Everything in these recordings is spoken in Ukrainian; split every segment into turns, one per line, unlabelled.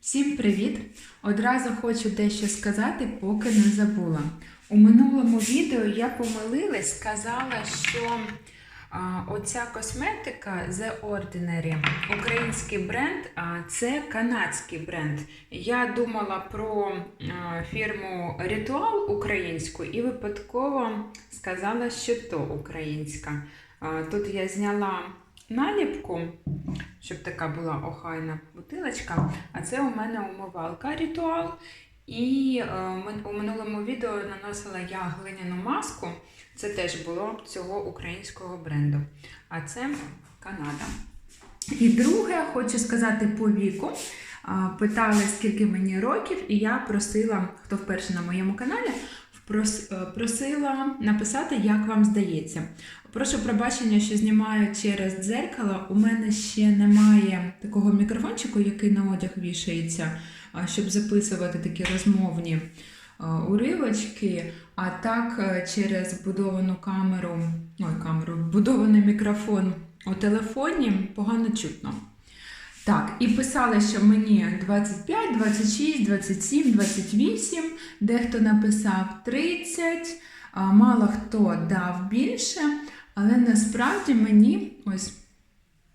Всім привіт! Одразу хочу дещо сказати, поки не забула. У минулому відео я помилилась, сказала, що а, оця косметика The Ordinary, український бренд, а це канадський бренд. Я думала про а, фірму Ритуал українську і випадково сказала, що то українська. А, тут я зняла наліпку, щоб така була охайна бутилочка. А це у мене умивалка ритуал. І е, у минулому відео наносила я глиняну маску. Це теж було цього українського бренду. А це Канада. І друге, хочу сказати по віку. Питали, скільки мені років, і я просила, хто вперше на моєму каналі, е, просила написати, як вам здається. Прошу пробачення, що знімаю через дзеркало. У мене ще немає такого мікрофончику, який на одяг вішається, щоб записувати такі розмовні уривочки. А так е, через вбудовану камеру, ой, камеру, вбудований мікрофон у телефоні погано чутно. Так, і писали, що мені 25, 26, 27, 28, дехто написав 30, мало хто дав більше, але насправді мені ось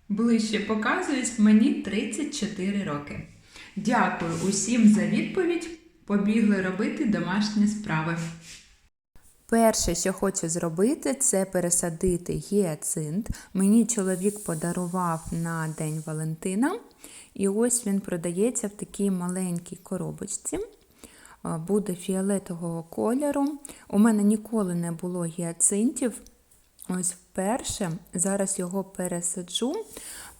ближче показують мені 34 роки. Дякую усім за відповідь. Побігли робити домашні справи.
Перше, що хочу зробити, це пересадити гіацинт. Мені чоловік подарував на День Валентина. І ось він продається в такій маленькій коробочці. Буде фіолетового кольору. У мене ніколи не було гіацинтів. Ось вперше. Зараз його пересаджу.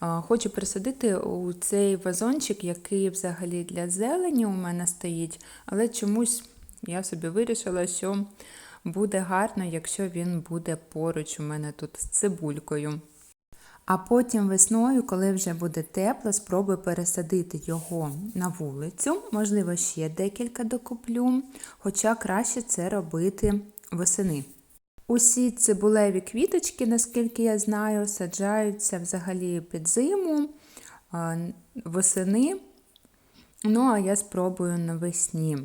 Хочу пересадити у цей вазончик, який взагалі для зелені у мене стоїть, але чомусь я собі вирішила, що буде гарно, якщо він буде поруч у мене тут з цибулькою. А потім весною, коли вже буде тепло, спробую пересадити його на вулицю. Можливо, ще декілька докуплю, хоча краще це робити восени. Усі цибулеві квіточки, наскільки я знаю, саджаються взагалі під зиму, восени. Ну, а я спробую навесні.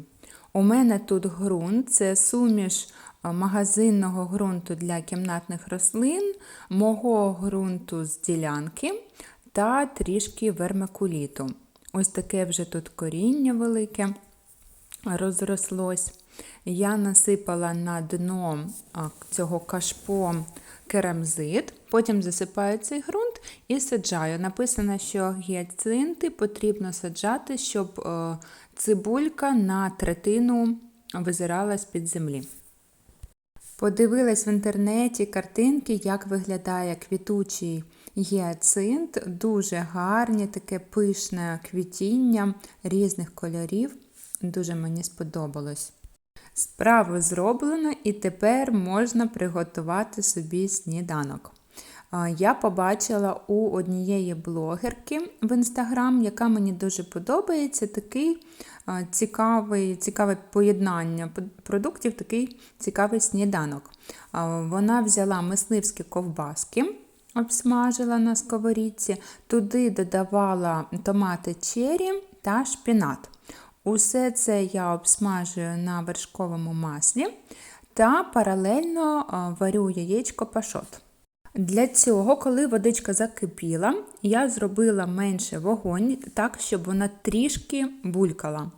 У мене тут ґрунт, це суміш магазинного ґрунту для кімнатних рослин, мого ґрунту з ділянки та трішки вермикуліту. Ось таке вже тут коріння велике розрослось. Я насипала на дно цього кашпо керамзит, потім засипаю цей ґрунт і саджаю. Написано, що гіацинти потрібно саджати, щоб е, цибулька на третину визирала з-під землі. Подивилась в інтернеті картинки, як виглядає квітучий гіацинт. Дуже гарні, таке пишне квітіння різних кольорів. Дуже мені сподобалось. Справа зроблена, і тепер можна приготувати собі сніданок. Я побачила у однієї блогерки в інстаграм, яка мені дуже подобається, такий цікавий, цікаве поєднання продуктів, такий цікавий сніданок. Вона взяла мисливські ковбаски, обсмажила на сковорідці, туди додавала томати чері та шпінат. Усе це я обсмажую на вершковому маслі та паралельно варю яєчко пашот. Для цього, коли водичка закипіла, я зробила менше вогонь, так, щоб вона трішки булькала.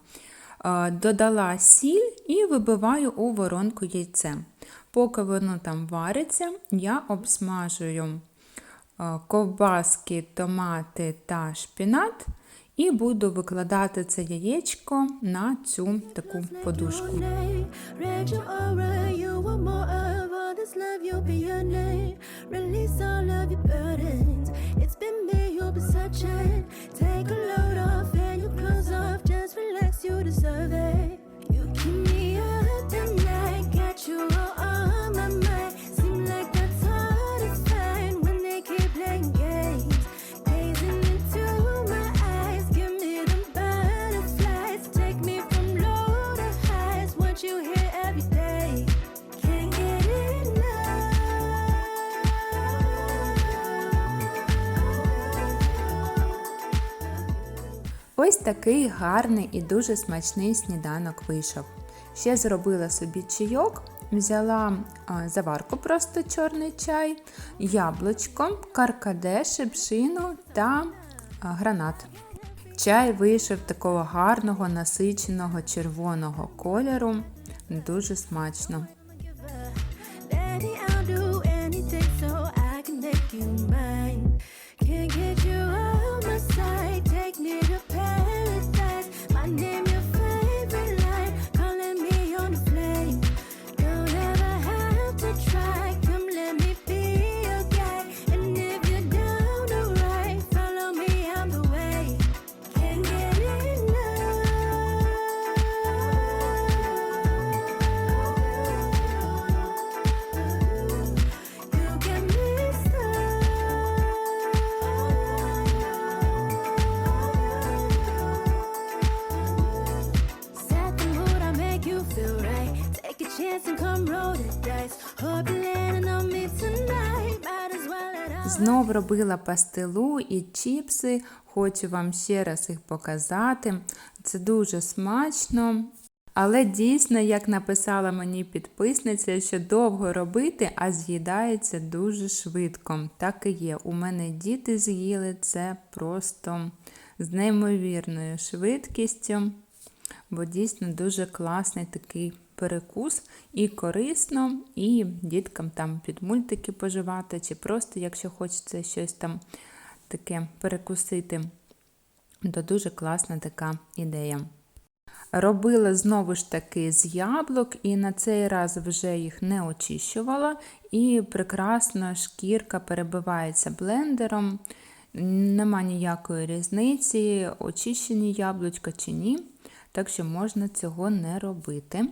Додала сіль і вибиваю у воронку яйце. Поки воно там вариться, я обсмажую ковбаски, томати та шпінат і буду викладати це яєчко на цю таку подушку.
Take a load off and your clothes off. Just relax, you deserve it.
Ось такий гарний і дуже смачний сніданок вийшов. Ще зробила собі чайок, взяла заварку, просто чорний чай, яблучко, каркаде, шипшину та гранат. Чай вийшов такого гарного насиченого червоного кольору. Дуже смачно.
Daddy, I'll do anything so I can make you mine. Can't get you
Знов робила пастилу і чіпси. Хочу вам ще раз їх показати. Це дуже смачно. Але дійсно, як написала мені підписниця, що довго робити, а з'їдається дуже швидко. Так і є. У мене діти з'їли це просто з неймовірною швидкістю, бо дійсно дуже класний такий перекус і корисно, і діткам там під мультики поживати, чи просто, якщо хочеться щось там таке перекусити, то дуже класна така ідея. Робила знову ж таки з яблук, і на цей раз вже їх не очищувала, і прекрасно шкірка перебивається блендером. Нема ніякої різниці, очищені яблучка чи ні, так що можна цього не робити.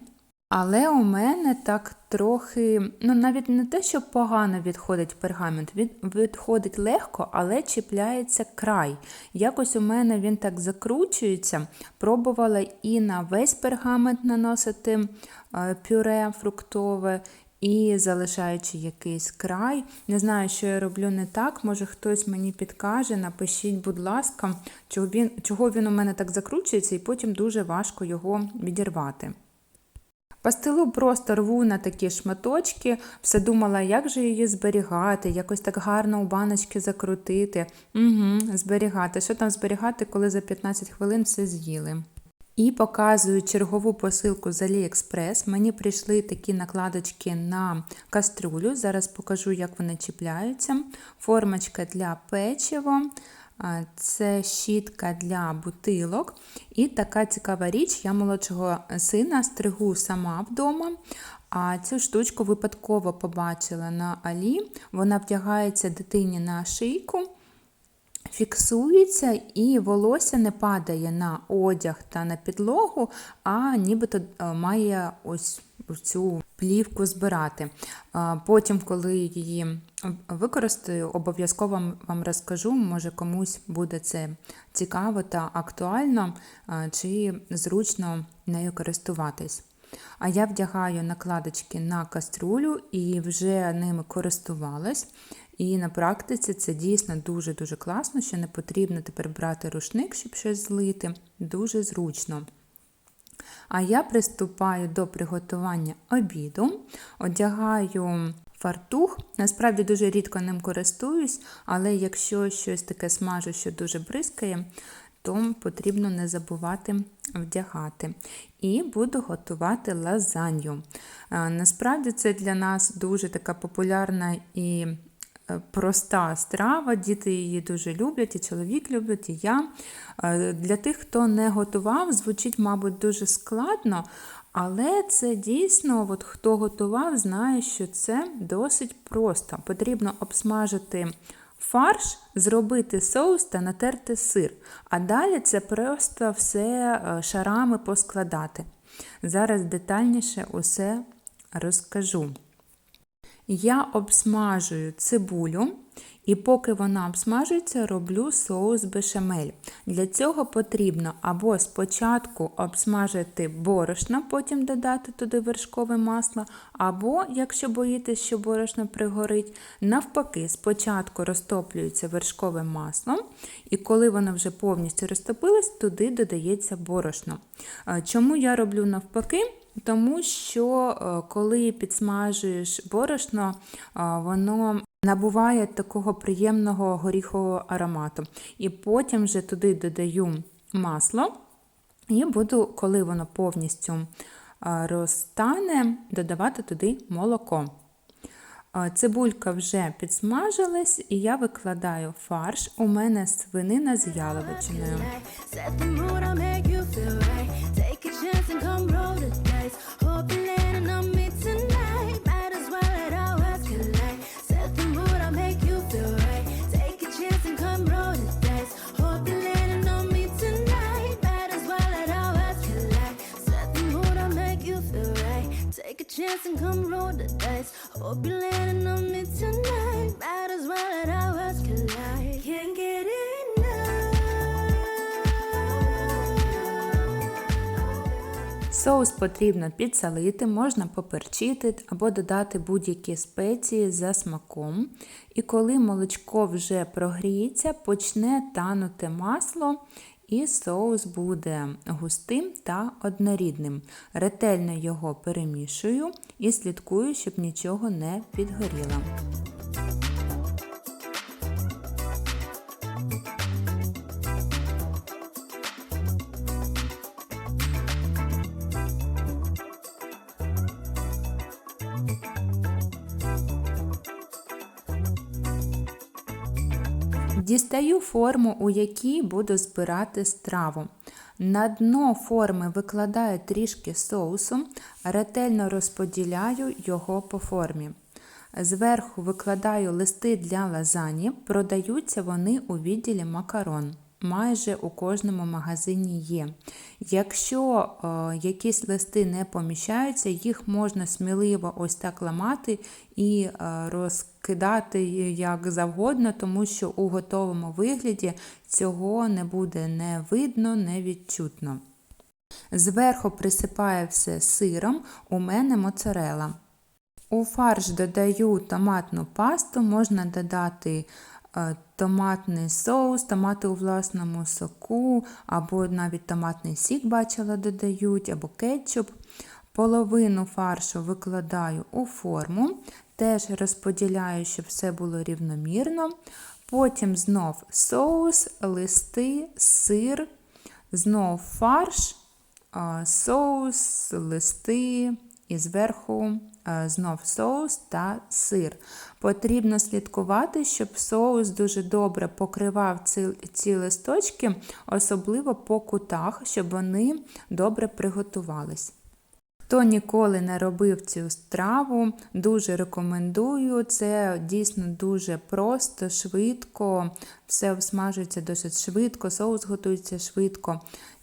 Але у мене так трохи, ну навіть не те, що погано відходить пергамент, від, відходить легко, але чіпляється край. Якось у мене він так закручується. Пробувала і на весь пергамент наносити е, пюре фруктове, і залишаючи якийсь край. Не знаю, що я роблю не так. Може хтось мені підкаже, напишіть, будь ласка, чого він, чого він у мене так закручується, і потім дуже важко його відірвати. Пастилу просто рву на такі шматочки, все думала, як же її зберігати, якось так гарно у баночки закрутити. Угу, зберігати. Що там зберігати, коли за 15 хвилин все з'їли? І показую чергову посилку з AliExpress. Мені прийшли такі накладочки на каструлю. Зараз покажу, як вони чіпляються. Формочка для печива. Це щітка для бутилок. І така цікава річ, я молодшого сина стригу сама вдома. А цю штучку випадково побачила на Алі. Вона вдягається дитині на шийку, фіксується, і волосся не падає на одяг та на підлогу, а нібито е, має ось цю плівку збирати. Потім, коли її використаю, обов'язково вам розкажу, може комусь буде це цікаво та актуально, чи зручно нею користуватись. А я вдягаю накладочки на каструлю і вже ними користувалась. І на практиці це дійсно дуже-дуже класно, що не потрібно тепер брати рушник, щоб щось злити. Дуже зручно. А я приступаю до приготування обіду, одягаю фартух. Насправді дуже рідко ним користуюсь, але якщо щось таке смажу, що дуже бризкає, то потрібно не забувати вдягати. І буду готувати лазанью. Насправді це для нас дуже така популярна і е, проста страва. Діти її дуже люблять, і чоловік любить, і я. Е, Для тих, хто не готував, звучить, мабуть, дуже складно, але це дійсно, от хто готував, знає, що це досить просто. Потрібно обсмажити фарш, зробити соус та натерти сир. А далі це просто все е, шарами поскладати. Зараз детальніше усе розкажу. Я обсмажую цибулю І поки вона обсмажується, роблю соус бешамель. Для цього потрібно або спочатку обсмажити борошно, потім додати туди вершкове масло, або, якщо боїтесь, що борошно пригорить, навпаки, спочатку розтоплюється вершкове масло, і коли воно вже повністю розтопилось, туди додається борошно. Е, Чому я роблю навпаки? Тому що е, коли підсмажуєш борошно, е, воно набуває такого приємного горіхового аромату. І потім вже туди додаю масло, і буду, коли воно повністю розтане, додавати туди молоко. Цибулька вже підсмажилась, і я викладаю фарш. У мене свинина з яловичиною.
Chance and come roll the dice. Hope you're landing on me tonight. Might as well let our worlds collide. Can't get enough.
Соус потрібно підсолити, можна поперчити або додати будь-які спеції за смаком. І коли молочко вже прогріється, почне танути масло, і соус буде густим та однорідним. Ретельно його перемішую і слідкую, щоб нічого не підгоріло. Дістаю форму, у якій буду збирати страву. На дно форми викладаю трішки соусу, ретельно розподіляю його по формі. Зверху викладаю листи для лазані, продаються вони у відділі макарон. Майже у кожному магазині є. Якщо е, якісь листи не поміщаються, їх можна сміливо ось так ламати і е, розкидати як завгодно, тому що у готовому вигляді цього не буде не видно, не відчутно. Зверху присипаю все сиром, у мене моцарела. У фарш додаю томатну пасту, можна додати е, томатний соус, томати у власному соку, або навіть томатний сік бачила додають, або кетчуп. Половину фаршу викладаю у форму, теж розподіляю, щоб все було рівномірно. Потім знов соус, листи, сир, знов фарш, соус, листи і зверху знов соус та сир. Потрібно слідкувати, щоб соус дуже добре покривав ці, листочки, особливо по кутах, щоб вони добре приготувались. Хто ніколи не робив цю страву, дуже рекомендую. Це дійсно дуже просто, швидко, все всмажується досить швидко, соус готується швидко.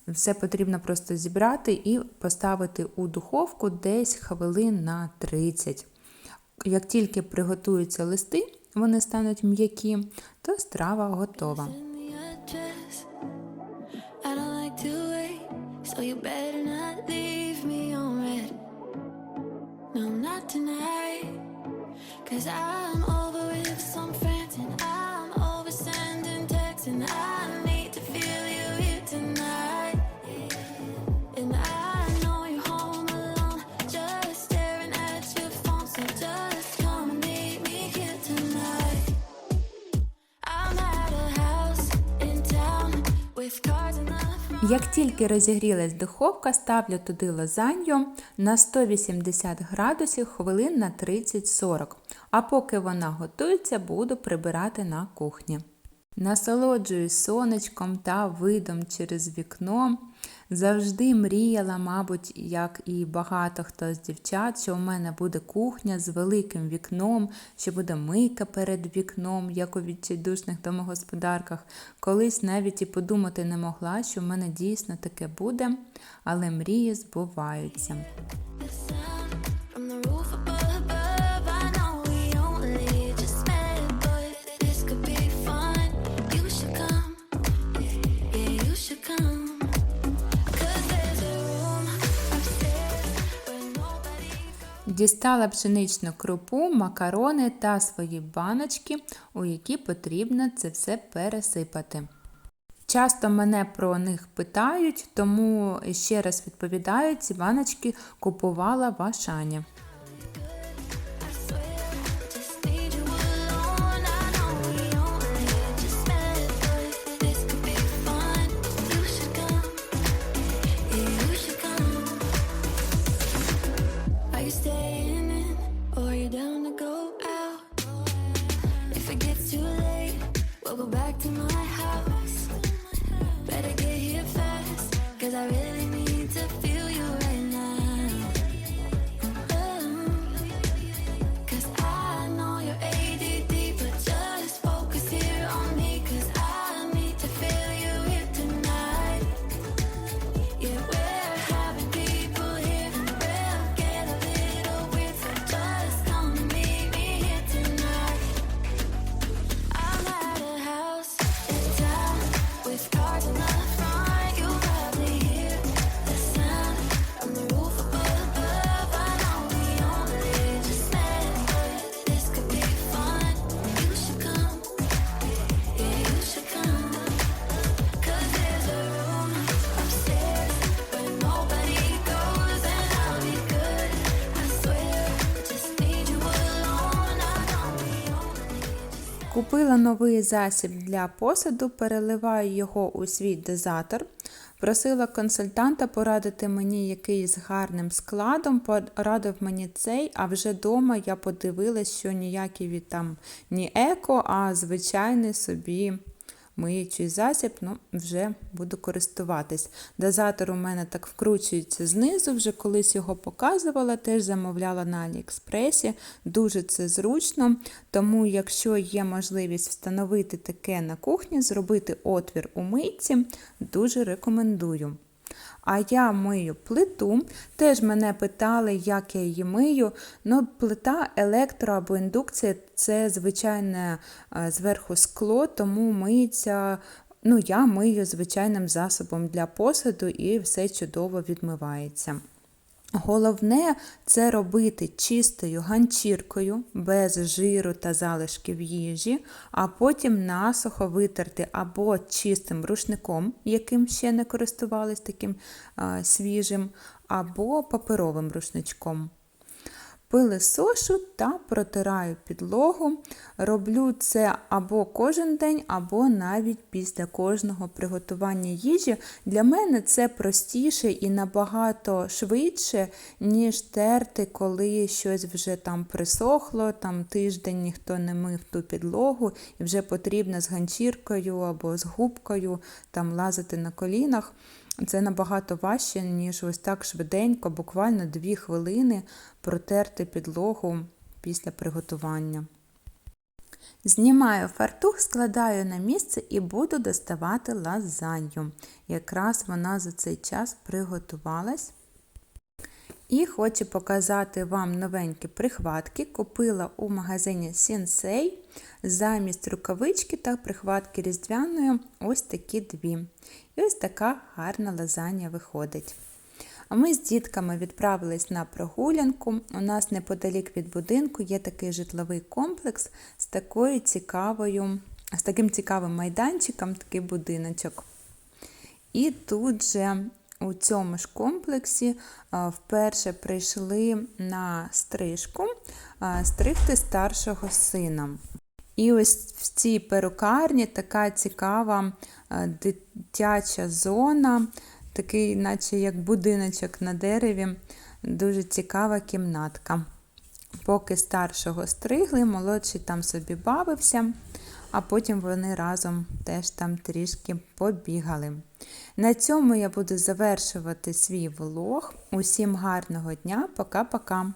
Все потрібно просто зібрати і поставити у духовку десь хвилин на 30. Як тільки приготуються листи, вони стануть м'які, то страва готова.
Cause I'm over with some
Як тільки розігрілась духовка, ставлю туди лазанью на 180 градусів хвилин на 30-40. А поки вона готується, буду прибирати на кухні. Насолоджуюсь сонечком та видом через вікно. Завжди мріяла, мабуть, як і багато хто з дівчат, що у мене буде кухня з великим вікном, що буде мийка перед вікном, як у відчайдушних домогосподарках. Колись навіть і подумати не могла, що в мене дійсно таке буде, але мрії збуваються. Дістала пшеничну крупу, макарони та свої баночки, у які потрібно це все пересипати. Часто мене про них питають, тому ще раз відповідаю, ці баночки купувала в Ашані. Купила новий засіб для посуду, переливаю його у свій дозатор. Просила консультанта порадити мені який з гарним складом, порадив мені цей, а вже вдома я подивилась, що ніякий від там ні еко, а звичайний собі миючий засіб, ну, вже буду користуватись. Дозатор у мене так вкручується знизу, вже колись його показувала, теж замовляла на Аліекспресі. Дуже це зручно, тому якщо є можливість встановити таке на кухні, зробити отвір у митці, дуже рекомендую. А я мию плиту. Теж мене питали, як я її мию. Ну, плита електро або індукція це звичайне е, зверху скло, тому миється. Ну, я мию звичайним засобом для посуду і все чудово відмивається. Головне це робити чистою ганчіркою, без жиру та залишків їжі, а потім насухо витерти або чистим рушником, яким ще не користувались таким а, свіжим, або паперовим рушничком. Пилисошу та протираю підлогу. Роблю це або кожен день, або навіть після кожного приготування їжі. Для мене це простіше і набагато швидше, ніж терти, коли щось вже там присохло, там тиждень ніхто не мив ту підлогу, і вже потрібно з ганчіркою або з губкою там лазити на колінах. Це набагато важче, ніж ось так швиденько, буквально 2 хвилини протерти підлогу після приготування. Знімаю фартух, складаю на місце і буду доставати лазанью. Якраз вона за цей час приготувалась. І хочу показати вам новенькі прихватки. Купила у магазині Sensei замість рукавички та прихватки різдвяної ось такі дві. І ось така гарна лазанья виходить. А ми з дітками відправились на прогулянку. У нас неподалік від будинку є такий житловий комплекс з такою цікавою, з таким цікавим майданчиком, такий будиночок. І тут же у цьому ж комплексі вперше прийшли на стрижку стригти старшого сина. І ось в цій перукарні така цікава дитяча зона, такий, наче як будиночок на дереві, дуже цікава кімнатка. Поки старшого стригли, молодший там собі бавився, а потім вони разом теж там трішки побігали. На цьому я буду завершувати свій влог. Усім гарного дня, пока-пока!